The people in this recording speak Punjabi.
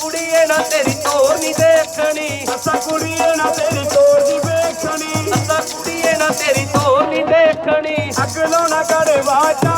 ਕੁੜੀਏ ਨਾ ਤੇਰੀ ਤੋਰ ਨਹੀਂ ਦੇਖਣੀ। ਅਸਾਂ ਕੁੜੀਏ ਨਾ ਤੇਰੀ ਤੋਰ ਦੀ ਵੇਖਣੀ। ਅਸਾਂ ਕੁੜੀਏ ਨਾ ਤੇਰੀ ਤੋਰ ਨਹੀਂ ਦੇਖਣੀ। ਅਗਲੋਂ ਨਾ ਕਰੇ ਵਾਚਾ